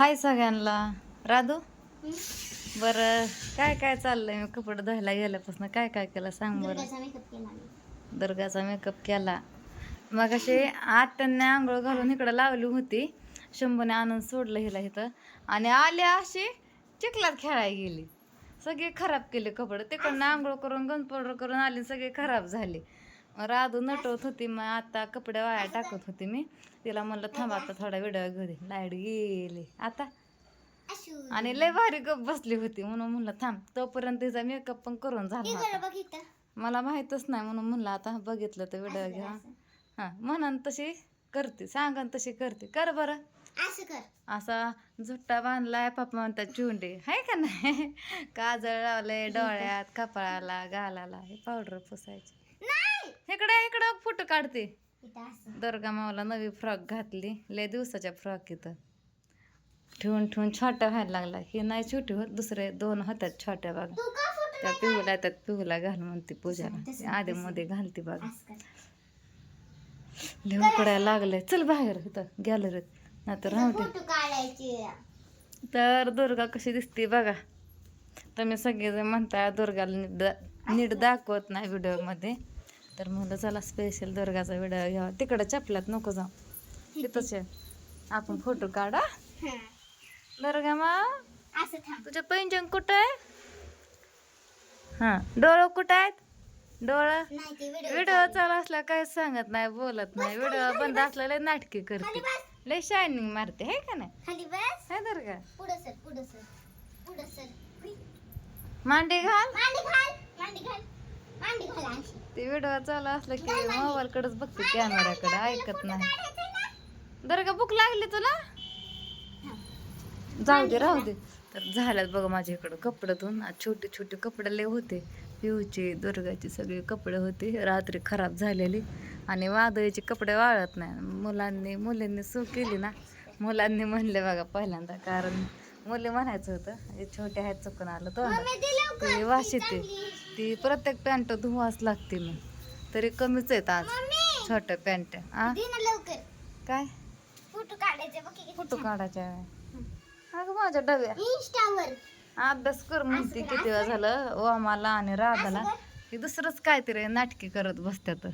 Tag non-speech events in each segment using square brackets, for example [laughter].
हाय सगळ्यांना. राधू? बरं काय काय चाललंय? मी कपडे धुवायला गेल्यापासून काय काय केलं? सांग बरं. दुर्गाचा मेकअप केला मग असे आत्यांनी आंघोळ घालून इकडं लावली होती. शंभूने आणून सोडलं हिला इथं. आणि आल्या अशी चिखलात खेळायला गेली. सगळे खराब केले कपडे. तिकडनं आंघोळ करून गंज पावडर करून आली सगळे खराब झाले. राधू नटवत होती मग आता कपडे वाया टाकत होती मी. तिला म्हणलं थांब आता थोडा व्हिडिओ घेऊ दे लाइट गेली. आता? आणि लय भारी गप बसली होती म्हणून म्हणलं थांब तोपर्यंत तिचा मेकअप पण करून झाला मला माहीतच नाही म्हणून म्हणलं आता बघितलं तर व्हिडिओ घ्या. हां म्हणून तशी करते सांगन तशी करते. कर बरं. असं झुट्टा बांधलाय पप्पा म्हणतात चुंडे. हाय का नाही? [laughs] काजळ लावलंय डोळ्यात कपाळाला गालाला हे पावडर पुसायची. इकडे इकडं फोटो काढते. दुर्गा मावला नवी फ्रॉक घातली. लय दिवसाच्या फ्रॉक इथं. ठेवून ठेवून छोट्या व्हायला लागला. ही नाही छोटी होत दुसरे दोन होत्यात छोट्या फोटो त्या पिहूला त्यात पिहूला घाल म्हणते पूजाला. आधी मध्ये घालते बघा. असं कर. लय उकडायला लागले चल बाहेर इथं गॅलरीत नाहीतर राहू दे. फोटो काढायचे. तर दुर्गा कशी दिसते बघा. तुम्ही सगळेजण म्हणताय दुर्गाला नीट दा- नीट दाखवत नाही व्हिडिओमध्ये तर म्हणलं चला स्पेशल दुर्गाचा व्हिडिओ घ्यावा. तिकडं चपल्यात नको जाऊ. तिथंच. आपण फोटो काढा. दुर्गा मा तुझं पैंजण कुठं आहे? हां डोळं कुठं आहेत? डोळं? व्हिडिओ चालू. असला काय सांगत नाही बोलत नाही. व्हिडिओ बंद असलेले नाटके करते. लय शायनिंग मारते हे का नाही? काय हुई. मांडी घाल. मांडी घाल. मांडी घाल. ते व्हिडिओ चालू असलं की मोबाईल कडेच बघते कॅमेराकडे ऐकत नाही. ना? दर्गा भूक लागली तुला? जाऊ दे राहू दे. तर झाल्यात बघा माझ्या इकडं कपडे धुवून आज छोटे छोटे कपडे लय होते. पिऊचे दुर्गाचे सगळे कपडे होते. रात्री खराब झालेले. आणि वादळीचे कपडे वाळत नाही. मुलांनी मुलींनी सू केली ना. मुलांनी म्हणले बघा पहिल्यांदा कारण मुली म्हणायचं होतं हे छोटे आहेत चुकून आलं तो. ती वास येते ती प्रत्येक पॅन्ट धुवाच लागते मग. तरी कमीच आहेत आज. छोट्या पॅन्ट. आ? काय? फोटो काढायचे फोटो. काढायचा. अगं माझ्या डब्या. अभ्यास कर म्हणते किती वेळा झालं. ओमाला आणि राधाला. हे दुसरंच काहीतरी नाटकी करत बसत्यात.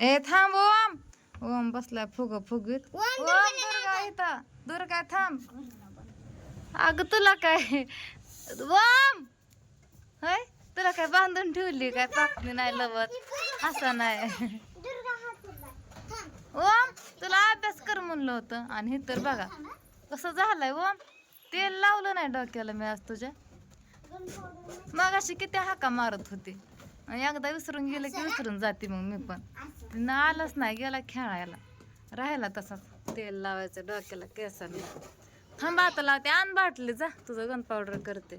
ए थांब ओम. ओम बसलाय फुग फुगीत. ओम दुर्गा इथं. दुर्गा थांब. अगं तुला काय? वाम! होय? तुला काय बांधून ठेवली काय पाकणी नाही लवत? असं नाही. ओम तुला अभ्यास कर म्हणलं होतं. आणि हे तर बघा कसं झालंय ओम तेल लावलं नाही डोक्याला मी आज तुझ्या. मग अशी किती हाका मारत होती. एकदा विसरून गेलं की विसरून जाते मग मी पण. तिनं आलंच नाही गेला खेळायला. राहिला तसाच तेल लावायचं डोक्याला केसांना. थांबा आता लावते. आण बाटली जा. तुझं गन पावडर करते.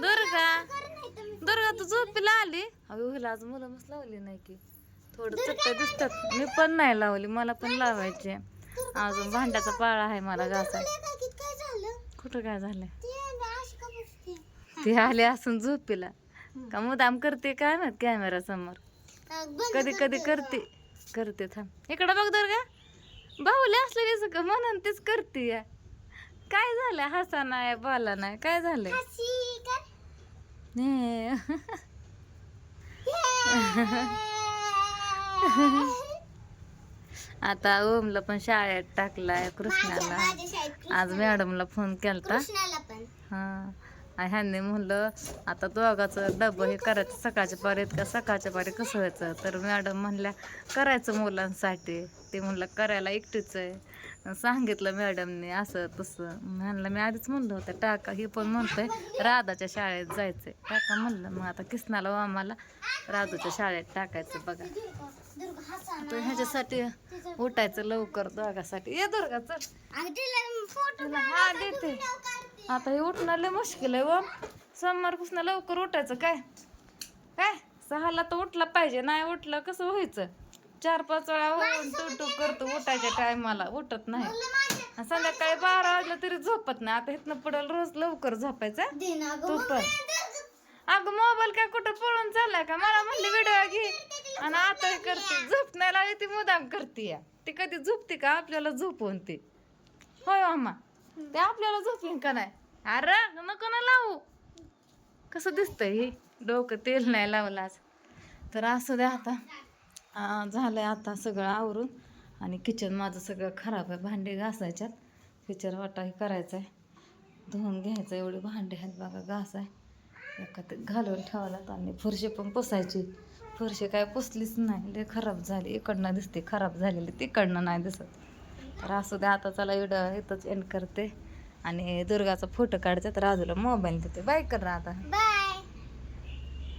दुर्गा दुर्गा तू झोपीला आली? अगं हिला आज मुलं मस्त लावली नाही की. थोडं चट्ट दिसतात. मी पण नाही लावली मला पण लावायचे अजून भांड्याचा पाळा आहे मला घासाय काय झालं? कुठं काय झालंय? ते आले असून झोपीला. का मुदाम करते काय माहीत कॅमेरा समोर? कधी कधी. करते? करते थांब. इकडं बघ दर का बाहुले असले का? म्हणून तेच करते या. काय झालं? हसा नाही बोला नाही. काय. ने. आता ओमला पण शाळेत टाकलाय कृष्णाला. आज मॅडमला फोन पण. हा. ह्यांनी म्हणलं आता दोघाचं डबं हे करायचं सकाळच्या पारीत का? सकाळच्या पारी कसं व्हायचं? तर मॅडम म्हणल्या करायचं मुलांसाठी. ते म्हणलं करायला एकटीच आहे. सांगितलं मॅडमने असं तसं. म्हणलं मी आधीच म्हणलं होतं टाका हे पण म्हणतोय राधाच्या शाळेत जायचंय. टाका म्हणलं मग आता किसनाला आम्हाला राधूच्या शाळेत टाकायचं बघा. तर ह्याच्यासाठी उठायचं लवकर दोघासाठी. ये दुर्गा चल. हा देते. आता हे उठणं लय मुश्किल आहे व. सोमवारपासून लवकर उठायचं काय? काय? सहाला तर उठला पाहिजे नाही उठलं कसं व्हायचं? चार पाच वेळा होऊन टू टू करतो उठायच्या टायमाला. उठत नाही. संध्याकाळी बारा वाजलं तरी झोपत नाही. आता इथनं पुढं रोज लवकर झोपायचं. तू पण. अगं मोबाईल काय कुठं पळून चाललाय का? मला म्हणली व्हिडिओ घे. आणि आता हे करते. झोप नाही लागली ती मुदाम करते या. ती कधी झोपते का? आपल्याला झोपवून ती. होय अम्मा? ते आपल्याला झोपीन का नाही? अरे नको ना लावू. कसं दिसतंय हे? डोकं तेल नाही लावलं आज. तर असं द्या आता. झालं आहे आता सगळं आवरून. आणि किचन माझं सगळं खराब आहे. भांडे घासायच्यात. किचन वाटा हे करायचं आहे धुवून घ्यायचं एवढे भांडे आहेत बघा घास आहे एखाद ते घालून ठेवायला आणि फरशी पण पुसायची. फरशी काय पुसलीच नाही. लय खराब झाली. इकडनं दिसते खराब झालेली. तिकडनं नाही दिसत. तर असू द्या आता चला एवढं इथंच एंड करते. आणि दुर्गाचा फोटो काढते तर राजूला मोबाईल देते. बाय कर आता